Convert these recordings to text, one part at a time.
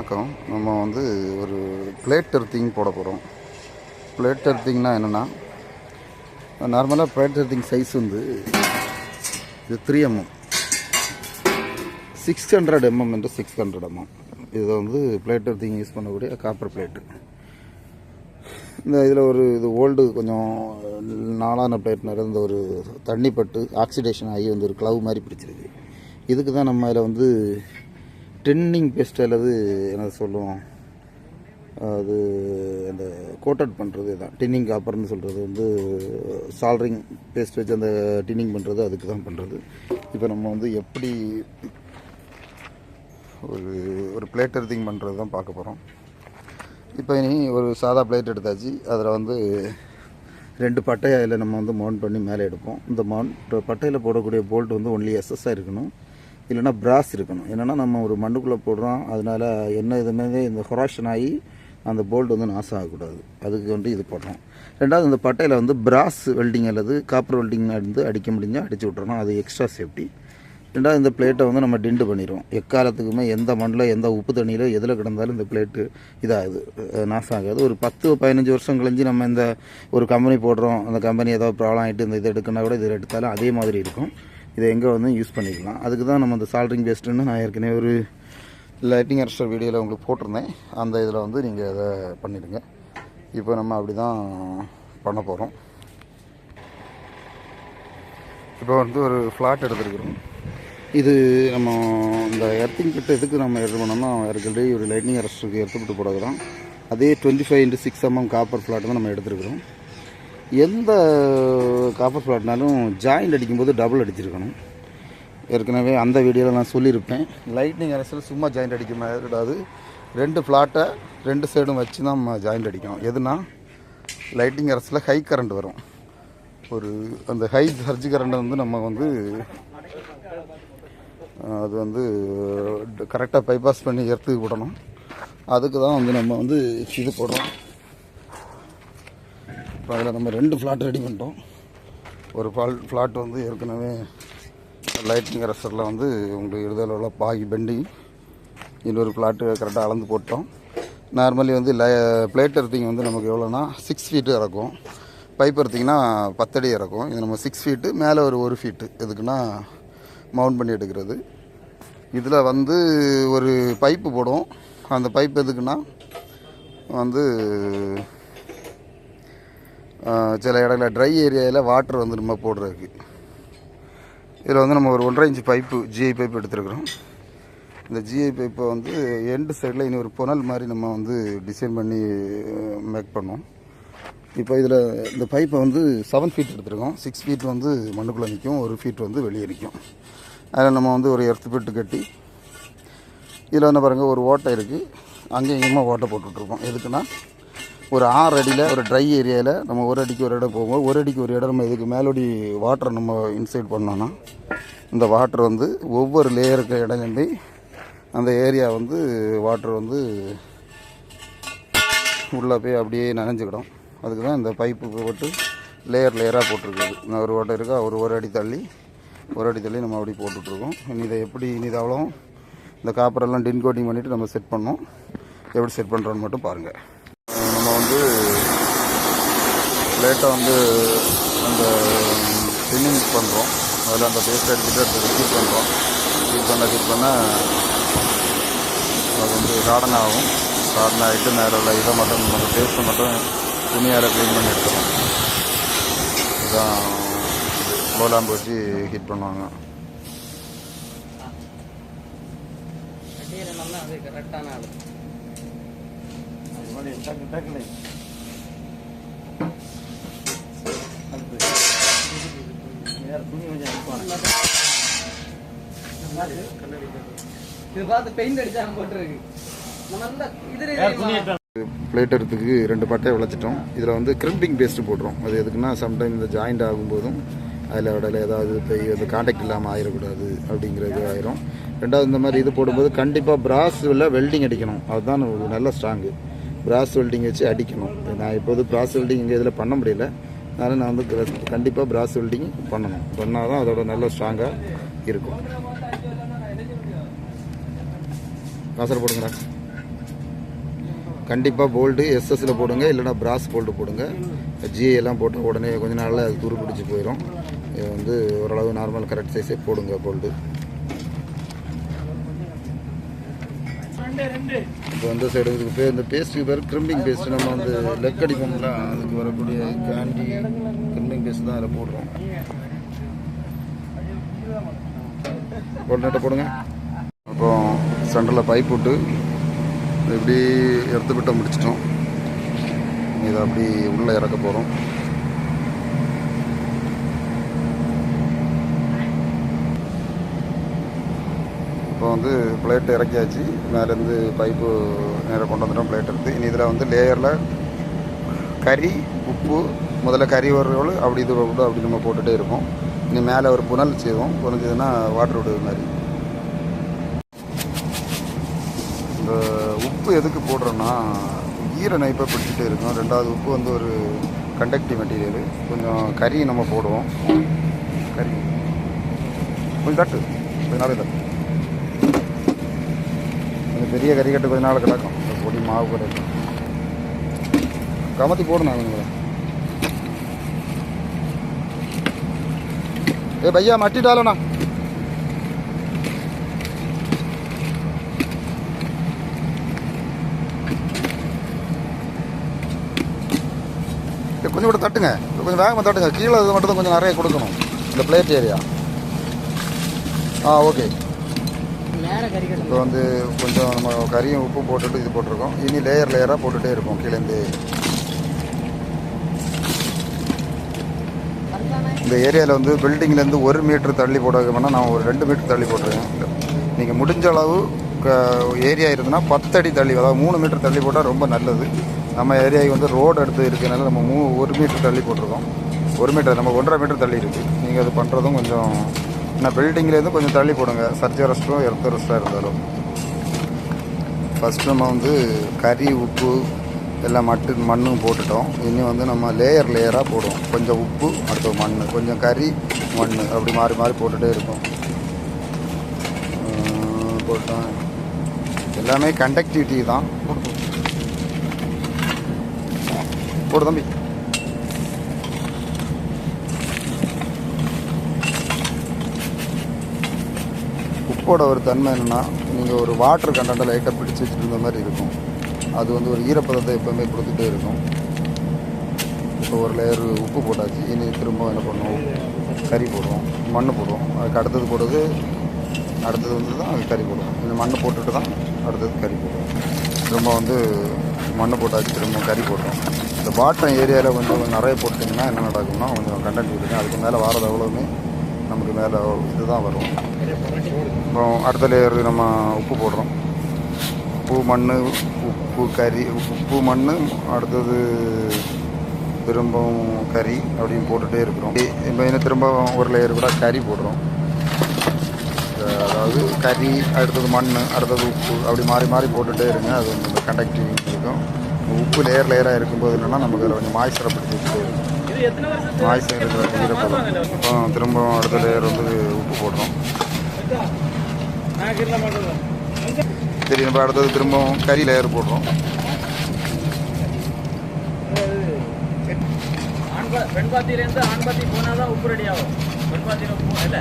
வணக்கம். நம்ம வந்து ஒரு பிளேட் எர்த்திங் போட போகிறோம் பிளேட் எர்த்திங்னா என்னென்னா நார்மலாக பிளேட் எர்த்திங் சைஸ் வந்து இது three mm six hundred mm என்று சிக்ஸ் ஹண்ட்ரட் எம்எம் இது வந்து பிளேட் எர்த்திங் யூஸ் பண்ணக்கூடிய காப்பர் பிளேட்டு இந்த இதில் ஒரு இது ஓல்டு கொஞ்சம் நாளான பிளேட் நிறைந்த ஒரு தண்ணி பட்டு ஆக்சிடேஷன் ஆகி வந்து ஒரு க்ளவ் மாதிரி பிடிச்சிருக்கு. இதுக்கு தான் நம்ம அதில் வந்து டென்னிங் பேஸ்ட் அல்லது என்ன சொல்லுவோம்? அது அந்த கோட்டட் பண்ணுறது தான். டின்னிங் காப்பர்னு சொல்கிறது வந்து சால்ரிங் பேஸ்ட் வச்சு அந்த டின்னிங் பண்ணுறது அதுக்கு தான் பண்ணுறது இப்போ நம்ம வந்து எப்படி ஒரு ஒரு பிளேட் எர்த்திங் பண்ணுறது தான் பார்க்க போகிறோம் இப்போ இனி ஒரு சாதா பிளேட் எடுத்தாச்சு. அதில் வந்து ரெண்டு பட்டையை அதில் நம்ம வந்து மவுண்ட் பண்ணி மேலே எடுப்போம். இந்த மவுண்ட் பட்டையில் போடக்கூடிய போல்ட் வந்து ஒன்லி எஸ்எஸ்ஸாக இருக்கணும். இல்லைன்னா பிராஸ் இருக்கணும். என்னென்னா நம்ம ஒரு மண்ணுக்குள்ளே போடுறோம் அதனால் என்ன இதுமே இந்த ஹொராஷன் ஆகி அந்த போல்ட் வந்து நாசம் ஆகக்கூடாது. அதுக்கு வந்து இது போடுறோம் ரெண்டாவது இந்த பட்டையில் வந்து பிராஸ் வெல்டிங் அல்லது காப்பர் வெல்டிங் வந்து அடிக்க முடிஞ்சால் அடித்து விட்றணும் அது எக்ஸ்ட்ரா சேஃப்டி ரெண்டாவது இந்த பிளேட்டை வந்து நம்ம டிண்டு பண்ணிடுவோம் எக்காலத்துக்குமே எந்த மண்ணில் எந்த உப்பு தண்ணியில் எதில் கிடந்தாலும் இந்த பிளேட்டு இதாகுது நாசம் ஆகாது ஒரு பத்து பதினஞ்சு வருஷம் கழிஞ்சு நம்ம இந்த ஒரு கம்பெனி போடுறோம். அந்த கம்பெனி ஏதாவது ப்ராப்ளம் ஆகிட்டு இந்த இதை எடுக்கணும்னா கூட இதில் எடுத்தாலும் அதே மாதிரி இருக்கும். இதை எங்கே வந்து யூஸ் பண்ணிக்கலாம். அதுக்கு தான் நம்ம இந்த சால்ட்ரிங் பேஸ்ட்டுன்னு நான் ஏற்கனவே ஒரு லைட்டிங் அரஸ்டர் வீடியோவில் உங்களுக்கு போட்டிருந்தேன். அந்த இதில் வந்து நீங்கள் அதை பண்ணிடுங்க. இப்போ நம்ம அப்படி தான் பண்ண போகிறோம் இப்போ வந்து ஒரு ஃப்ளாட் எடுத்துருக்குறோம். இது நம்ம இந்த எர்த்திங் கிட்ட எதுக்கு நம்ம எடுத்து பண்ணோம்னா ஏற்கனவே ஒரு லைட்னிங் அரஸ்டருக்கு எடுத்துக்கிட்டு போடுறோம் அதே twenty five into six mm copper flat தான் நம்ம எடுத்துருக்குறோம். எந்த காப்பர் ஃப்ளாட்னாலும் ஜாயிண்ட் அடிக்கும்போது டபுள் அடிச்சிருக்கணும். ஏற்கனவே அந்த வீடியோவில் நான் சொல்லியிருப்பேன். லைட்னிங் அரசில் சும்மா ஜாயிண்ட் அடிக்க மாதிரி கூடாது ரெண்டு ஃப்ளாட்டை ரெண்டு சைடும் வச்சு தான் நம்ம ஜாயிண்ட் அடிக்கணும். எதுனா? லைட்டிங் அரசில் ஹை கரண்ட் வரும். ஒரு அந்த ஹை சர்ஜ் கரண்ட்டை வந்து நம்ம வந்து அது வந்து கரெக்டாக பைபாஸ் பண்ணி எர்த்துக்கு விடணும். அதுக்கு தான் வந்து நம்ம வந்து இது போடுறோம். இப்போ அதில் நம்ம ரெண்டு ஃப்ளாட் ரெடி பண்ணிட்டோம். ஒரு ஃபால் ஃப்ளாட் வந்து ஏற்கனவே லைட்டிங் அரசரில் வந்து உங்களுக்கு இடுதல் உள்ள பாகி பெண்டிங் இன்னொரு ஃப்ளாட்டு கரெக்டாக அளந்து போட்டோம். நார்மலி வந்து லை பிளேட் எர்த்திங் வந்து நமக்கு எவ்வளோனா சிக்ஸ் ஃபீட்டு இறக்கும். பைப் எடுத்திங்கன்னா பத்தடி இறக்கும். இது நம்ம சிக்ஸ் ஃபீட்டு மேலே ஒரு ஒரு ஃபீட்டு எதுக்குன்னா மவுண்ட் பண்ணி எடுக்கிறது. இதில் வந்து ஒரு பைப்பு போடும். அந்த பைப் எதுக்குன்னா வந்து சில இடத்துல ட்ரை ஏரியாவில் வாட்டர் வந்து நம்ம போடுறதுக்கு. இதில் வந்து நம்ம ஒரு ஒன்றரை இன்ச்சு பைப்பு ஜிஐ பைப் எடுத்துருக்குறோம். இந்த ஜிஐ பைப்பை வந்து எண்டு சைடில் இனி ஒரு புனல் மாதிரி நம்ம வந்து டிசைன் பண்ணி மேக் பண்ணோம் இப்போ இதில் இந்த பைப்பை வந்து செவன் ஃபீட் எடுத்துருக்கோம். சிக்ஸ் ஃபீட் வந்து மண்ணுக்குள்ளே நிற்கும் ஒரு ஃபீட் வந்து வெளியே நிற்கும் அதில் நம்ம வந்து ஒரு எர்த்து பிட்டு கட்டி இதில் வந்து பாருங்கள் ஒரு ஓட்டை இருக்குது அங்கேயும் இங்கேயுமா ஓட்டை போட்டுட்ருக்கோம் எதுக்குன்னா ஒரு ஆறு அடியில் ஒரு ட்ரை ஏரியாவில் நம்ம ஒரு அடிக்கு ஒரு இடம் போகும்போது ஒரு அடிக்கு ஒரு இடம் நம்ம இதுக்கு மேலோடி வாட்டரை நம்ம இன்சைட் பண்ணோன்னா இந்த வாட்டர் வந்து ஒவ்வொரு லேயருக்கு இடம் அந்த ஏரியா வந்து வாட்டர் வந்து உள்ளே போய் அப்படியே நனைஞ்சிக்கிடும். அதுக்கு தான் இந்த பைப்பு போட்டு லேயர் லேயராக போட்டிருக்குது. இன்னும் ஒரு வாட்டர் இருக்கா ஒரு ஒரு அடி தள்ளி ஒரு அடி தள்ளி நம்ம அப்படி போட்டுட்ருக்கோம் இனி இதை எப்படி இனி இது இந்த காப்பரெல்லாம் டின் கோட்டிங் பண்ணிவிட்டு நம்ம செட் பண்ணோம். எப்படி செட் பண்ணுறோன்னு மட்டும் பாருங்கள் வந்து லேட்டாக வந்து அந்த ஸ்பின்னிங் பண்ணுறோம் அதில் அந்த பேஸ்ட் எடுத்துகிட்டு அதை ரிசீவ் பண்ணுறோம் ரிசீவ் பண்ண ரிசீவ் பண்ண அது வந்து கார்டன் ஆகும். கார்டன் ஆகிட்டு நேரில் இதை மட்டும் நம்ம பேஸ்ட்டை மட்டும் துணியால் க்ளீன் பண்ணி எடுத்துரும் இதுதான் கோலாம்பு வச்சு ஹீட் பண்ணுவாங்க. கரெக்டான அடிக்கிறோம்னா அது கரெக்டான ஆள் இது பார்த்து பெயிண்ட் அடிச்சாங்க போட்டுருக்கு. நம்ம இந்த இதுல பிளேட் எடுத்துக்கு ரெண்டு பட்டையை விளைச்சிட்டோம். இதில் வந்து கிரிம்பிங் பேஸ்ட்டு போடுறோம் அது எதுக்குன்னா சம்டைம் இந்த ஜாயிண்ட் ஆகும்போதும் அதில் இடையில ஏதாவது அந்த காண்டாக்ட் இல்லாமல் ஆயிடக்கூடாது அப்படிங்கிறது ஆயிரும். ரெண்டாவது இந்த மாதிரி இது போடும்போது கண்டிப்பாக பிராஸில் வெல்டிங் அடிக்கணும். அதுதான் ஒரு நல்ல ஸ்ட்ராங்கு பிராஸ் வெல்டிங் வச்சு அடிக்கணும். நான் இப்போது பிராஸ் வெல்டிங் இங்கே இதில் பண்ண முடியல. அதனால் நான் வந்து கண்டிப்பாக பிராஸ் வெல்டிங் பண்ணணும். பண்ணால் தான் அதோட நல்ல ஸ்ட்ராங்காக இருக்கும். காசர் போடுங்களா கண்டிப்பாக போல்டு எஸ்எஸ்ல போடுங்க. இல்லைன்னா பிராஸ் போல்டு போடுங்க. ஜிஏ எல்லாம் போட்டால் உடனே கொஞ்ச நாளில் அது துரு பிடிச்சி போயிடும் இது வந்து ஓரளவு நார்மல் கரெக்ட் சைஸே போடுங்க போல்டு இப்போ வந்து சைடு இதுக்கு பேர் இந்த பேஸ்ட்டுக்கு பேர் கிரிம்பிங் பேஸ்ட் நம்ம வந்து லெக் அடிப்போம்ல அதுக்கு வரக்கூடிய கேண்டி கிரிம்பிங் பேஸ்ட் தான் அதில் போடுறோம். போட்டு போடுங்க. அப்புறம் சென்டரில் பைப் விட்டு இப்படி எடுத்து விட்ட முடிச்சிட்டோம். இதை அப்படி உள்ளே இறக்க போகிறோம் இப்போ வந்து பிளேட் இறக்கியாச்சு. மேலேருந்து பைப்பு நேராக கொண்டு வந்துட்டோம் பிளேட் எடுத்து. இனி இதில் வந்து லேயரில் கறி உப்பு முதல்ல கறி வர்றவள் அப்படி இது விட்டு அப்படி நம்ம போட்டுகிட்டே இருப்போம் இனி மேலே ஒரு புனல் செய்வோம். புனஞ்சதுன்னா வாட்டர் விடுவது மாதிரி. இந்த உப்பு எதுக்கு போடுறோன்னா ஈர நைப்பை பிடிச்சிட்டே இருக்கும். ரெண்டாவது உப்பு வந்து ஒரு கண்டக்டிவ் மெட்டீரியல் கொஞ்சம் கறி நம்ம போடுவோம். கறி. கொஞ்சம் தட்டு. கொஞ்ச நாள் தட்டு. பெரிய கறி கட்டு கொஞ்ச நாள் கிடக்கும். இந்த பொடி மாவு கிடைக்கும் கமத்தி போடணும் அவங்கள ஏ பையா மட்டிட்டாலண்ணா கொஞ்சம் கூட தட்டுங்க. கொஞ்சம் வேகமாக தட்டுங்க. கீழே இது மட்டும் தான் கொஞ்சம் நிறைய கொடுக்கணும். இந்த பிளேட் ஏரியா. ஆ ஓகே. இப்போ வந்து கொஞ்சம் நம்ம கறியும் உப்பு போட்டுட்டு இது போட்டிருக்கோம். இனி லேயர் லேயராக போட்டுகிட்டே இருப்போம் கீழேந்து. இந்த ஏரியாவில் வந்து பில்டிங்லேருந்து ஒரு மீட்டர் தள்ளி போட வேணால் நான் ஒரு ரெண்டு மீட்டர் தள்ளி போட்டிருக்கேன். நீங்கள் முடிஞ்ச அளவு ஏரியா இருந்ததுன்னா பத்தடி தள்ளி அதாவது மூணு மீட்டர் தள்ளி போட்டால் ரொம்ப நல்லது. நம்ம ஏரியாவுக்கு வந்து ரோடு எடுத்து இருக்கிறனால நம்ம மூ ஒரு மீட்டர் தள்ளி போட்டிருக்கோம். ஒரு மீட்டர் நம்ம ஒன்றரை மீட்டர் தள்ளி இருக்குது நீங்கள் அது பண்ணுறதும் கொஞ்சம் நான் பில்டிங்லேருந்து கொஞ்சம் தள்ளி போடுங்க. சர்ஜா ரெஸ்ட்டும் எர்த்த ரெஸ்டாக இருந்தாலும். ஃபஸ்ட் நம்ம வந்து கறி உப்பு எல்லாம் மட்டு மண்ணும் போட்டுட்டோம். இனி வந்து நம்ம லேயர் லேயராக போடுவோம். கொஞ்சம் உப்பு அடுத்த மண் கொஞ்சம் கறி மண் அப்படி மாறி மாறி போட்டுகிட்டே இருக்கும். போட்டோம். எல்லாமே கண்டக்டிவிட்டி தான். போடு தம்பி. சோப்போட ஒரு தன்மை என்னென்னா நீங்கள் ஒரு வாட்டர் கண்டென்ட்டை லைட்டாக பிடிச்சி இருந்த மாதிரி இருக்கும். அது வந்து ஒரு ஈரப்பதத்தை எப்போவுமே கொடுத்துட்டே இருக்கும். இப்போ ஒரு லேயர் உப்பு போட்டாச்சு இனி திரும்ப என்ன பண்ணுவோம்? கறி போடுவோம் மண் போடுவோம். அதுக்கு அடுத்தது போடுறது அடுத்தது வந்து தான் அது கறி போடுவோம். இந்த மண் போட்டுட்டு தான் அடுத்தது கறி போடுவோம். திரும்ப வந்து மண் போட்டாச்சு திரும்ப கறி போடுறோம். இந்த பாட்டம் ஏரியாவில் கொஞ்சம் நிறைய போட்டிங்கன்னா என்ன நடக்கும்னா கொஞ்சம் கண்டென்ட் விடுங்க அதுக்கு மேலே வாரது அவ்வளோவுமே நமக்கு மேலே இதுதான் வரும். அப்புறம் அடுத்த லேயர் நம்ம உப்பு போடுறோம். உப்பு மண் உப்பு கறி உப்பு மண் அடுத்தது திரும்பவும் கறி அப்படின்னு போட்டுகிட்டே இருக்கிறோம். இப்போ இன்னும் திரும்ப ஒரு லேயர் கூட கறி போடுறோம். அதாவது கறி அடுத்தது மண் அடுத்தது உப்பு அப்படி மாறி மாறி போட்டுகிட்டே இருங்க. அது வந்து கண்டக்டிவ் இருக்கும். உப்பு லேயர் லேயராக இருக்கும்போது என்னென்னா நமக்கு அதில் கொஞ்சம் மாய்ச்சரை பிடிச்சி இருக்கும். மாய்ச்சர் இருக்கிற ஈரப்பதம் அப்புறம் திரும்ப அடுத்த லேயர் வந்து உப்பு போடுறோம். சரி நம்ம அடுத்தது திரும்பவும் கறி லேயர் போடுறோம். ஆண் பா- பெண் பாத்தியிலேருந்து ஆண் பாத்தி போனால் தான் உப்பு ரெடி ஆகும். பெண் பாத்தியில் உப்பு இல்லை.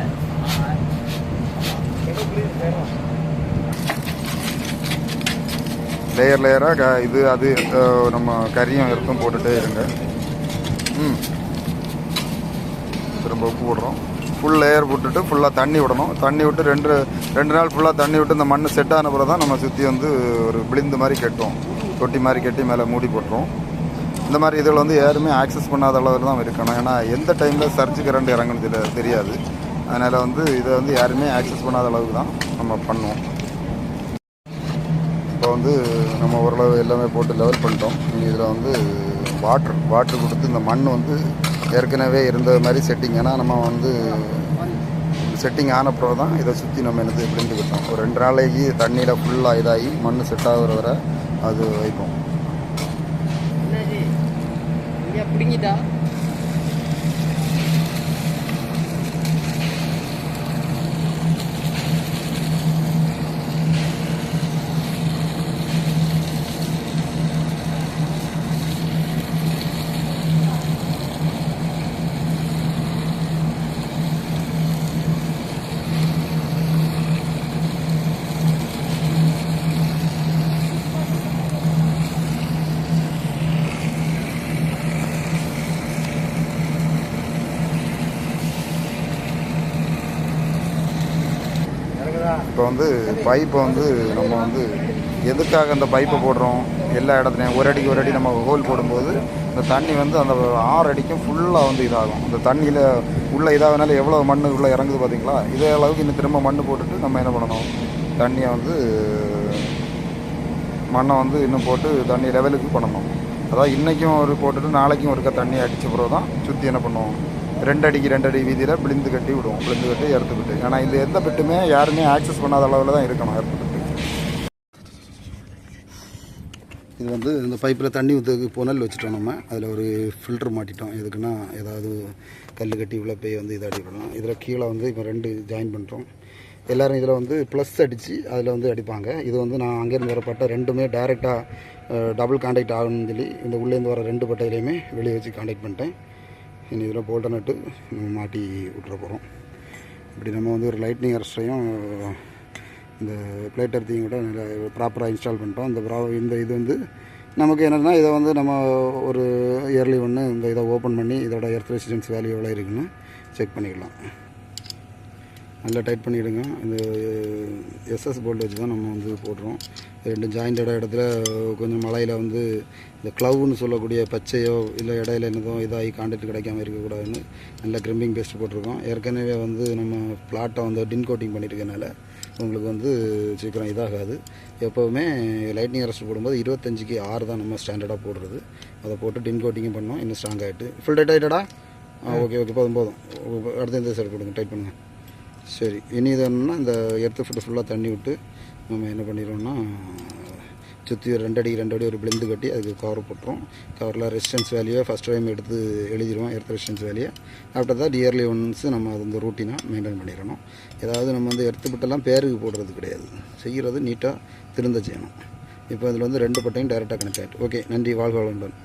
லேயர் லேயராக இது அது நம்ம கறியும் எடுத்தும் போட்டுகிட்டே இருங்க. ம். திரும்ப உப்பு போடுறோம். ஃபுல் லேயர் போட்டுட்டு ஃபுல்லாக தண்ணி விடணும். தண்ணி விட்டு ரெண்டு ரெண்டு நாள் ஃபுல்லாக தண்ணி விட்டு இந்த மண் செட் ஆன பிறகு தான் நம்ம சுற்றி வந்து ஒரு விளிந்து மாதிரி கட்டும் தொட்டி மாதிரி கட்டி மேலே மூடி போட்டுரும் இந்த மாதிரி இதில் வந்து யாருமே ஆக்சஸ் பண்ணாத அளவில் தான் இருக்கணும். ஏன்னா எந்த டைமில் சர்ச்சு கரண்ட் இறங்குனது தெரி- தெரியாது. அதனால் வந்து இதை வந்து யாருமே ஆக்சஸ் பண்ணாத அளவுக்கு தான் நம்ம பண்ணுவோம். இப்போ வந்து நம்ம ஓரளவு எல்லாமே போட்டு லெவல் பண்ணிட்டோம். இதில் வந்து வாட்ரு வாட்ரு கொடுத்து இந்த மண் வந்து ஏற்கனவே இருந்த மாதிரி செட்டிங் ஏன்னா நம்ம வந்து செட்டிங் ஆனப்புறம் தான் இதை சுற்றி நம்ம என்னது விழுந்துக்கிட்டோம் ஒரு ரெண்டு நாளைக்கு தண்ணியில் ஃபுல்லாக இதாகி மண் செட் ஆகுற வரை அது வைப்போம். பிடிங்கிட்டா? வந்து பைப்பை வந்து நம்ம வந்து எதுக்காக அந்த பைப்பை போடுறோம்? எல்லா இடத்துலையும் ஒரு அடிக்கு ஒரு அடி நம்ம ஹோல் போடும்போது இந்த தண்ணி வந்து அந்த ஆறு அடிக்கும் ஃபுல்லாக வந்து இதாகும். அந்த தண்ணியில் உள்ளே இதாகனால எவ்வளோ மண் உள்ளே இறங்குது பார்த்தீங்களா இதே அளவுக்கு இன்னும் திரும்ப மண் போட்டுட்டு நம்ம என்ன பண்ணணும்? தண்ணியை வந்து மண்ணை வந்து இன்னும் போட்டு தண்ணி லெவலுக்கு பண்ணணும். அதாவது இன்றைக்கும் ஒரு போட்டுட்டு நாளைக்கும் ஒருக்கா தண்ணி அடித்த பிறகு தான் சுற்றி என்ன பண்ணுவோம்? ரெண்டு அடிக்கு ரெண்டு அடி வீதியில் விழுந்து கட்டி விடுவோம். விழுந்து கட்டி இறத்து விட்டு. ஆனால் இது எந்த பெட்டுமே யாருமே ஆக்சஸ் பண்ணாத அளவில் தான் இருக்கணும் இறத்து இது வந்து இந்த பைப்பில் தண்ணி ஊற்றுக்கு புனல் வச்சுட்டோம் நம்ம. அதில் ஒரு ஃபில்டர் மாட்டிட்டோம். எதுக்குன்னா ஏதாவது கல் கட்டி உள்ள போய் வந்து இதை அடிக்கணும் இதில் கீழே வந்து இப்போ ரெண்டு ஜாயின் பண்ணுறோம் எல்லோரும் இதில் வந்து ப்ளஸ் அடித்து அதில் வந்து அடிப்பாங்க. இது வந்து நான் அங்கேருந்து வர பட்டை ரெண்டுமே டேரெக்டாக டபுள் காண்டாக்ட் ஆகணும்னு சொல்லி இந்த உள்ளேருந்து வர ரெண்டு பட்டையிலையுமே வெளியே வச்சு காண்டாக்ட் பண்ணிட்டேன். இனி இதில் போல்ட்டை நட்டு நம்ம மாட்டி விட்டுற போகிறோம் இப்படி நம்ம வந்து ஒரு லைட்னிங் அரஸ்டையும் இந்த பிளேட் அர்த்தியும் கூட நல்லா ப்ராப்பராக இன்ஸ்டால் பண்ணிட்டோம். இந்த ப்ரா இந்த இது வந்து நமக்கு என்னென்னா இதை வந்து நம்ம ஒரு இயர்லி ஒன்று இந்த இதை ஓப்பன் பண்ணி இதோட எர்த் ரெசிஸ்டன்ஸ் வேல்யூ எவ்வளோ இருக்குன்னு செக் பண்ணிக்கலாம். நல்லா டைட் பண்ணிவிடுங்க இந்த எஸ்எஸ் போல்ட் வச்சு தான் நம்ம வந்து போடுறோம். ரெண்டு ஜாயிண்டட் இடத்துல கொஞ்சம் மழையில் வந்து இந்த க்ளவுன்னு சொல்லக்கூடிய பச்சையோ இல்லை இடையில என்னதோ இதாகி கான்டாக்ட் கிடைக்காம இருக்கக்கூடாதுன்னு நல்லா கிரிம்பிங் பேஸ்ட் போட்டிருக்கோம். ஏற்கனவே வந்து நம்ம பிளாட்டை வந்து டின் கோட்டிங் பண்ணியிருக்கனால உங்களுக்கு வந்து சீக்கிரம் இதாகாது. எப்போவுமே லைட்னிங் அரெஸ்ட் போடும்போது இருபத்தஞ்சிக்கு ஆறு தான் நம்ம ஸ்டாண்டர்டாக போடுறது. அதை போட்டு டின் கோட்டிங்கும் பண்ணோம். இன்னும் ஸ்ட்ராங் ஆகிட்டு ஃபுல் டைட் ஆகிட்டடா ஓகே ஓகே போதும் போதும். அடுத்த இந்த சைடு கொடுங்க டைட் பண்ணுங்கள் சரி இனி இது என்னன்னா இந்த எர்த்து ஃபுட்டு ஃபுல்லாக தண்ணி விட்டு நம்ம என்ன பண்ணிடுவோம்னா சுற்றி ரெண்டு அடி ரெண்டு அடி ஒரு பிளிந்து கட்டி அதுக்கு கவர் போட்டுரும் கவரில் ரெசிஸ்டன்ஸ் வேல்யூவை ஃபஸ்ட் டைம் எடுத்து எழுதிடுவோம் எர்த் ரெசிஸ்டன்ஸ் வேல்யூ ஆஃப்டர் தான் இயர்லி ஒன்ஸ் நம்ம அது வந்து ரூட்டினாக மெயின்டைன் பண்ணிடணும். ஏதாவது நம்ம வந்து எர்த்து பட்டெல்லாம் பேருக்கு போடுறது கிடையாது. செய்கிறது நீட்டாக திருந்த செய்யணும். இப்போ இதில் வந்து ரெண்டு பட்டையும் டைரெக்டாக கனெக்ட் ஆகிட்டு ஓகே நன்றி வாழ்க வளமுடன்.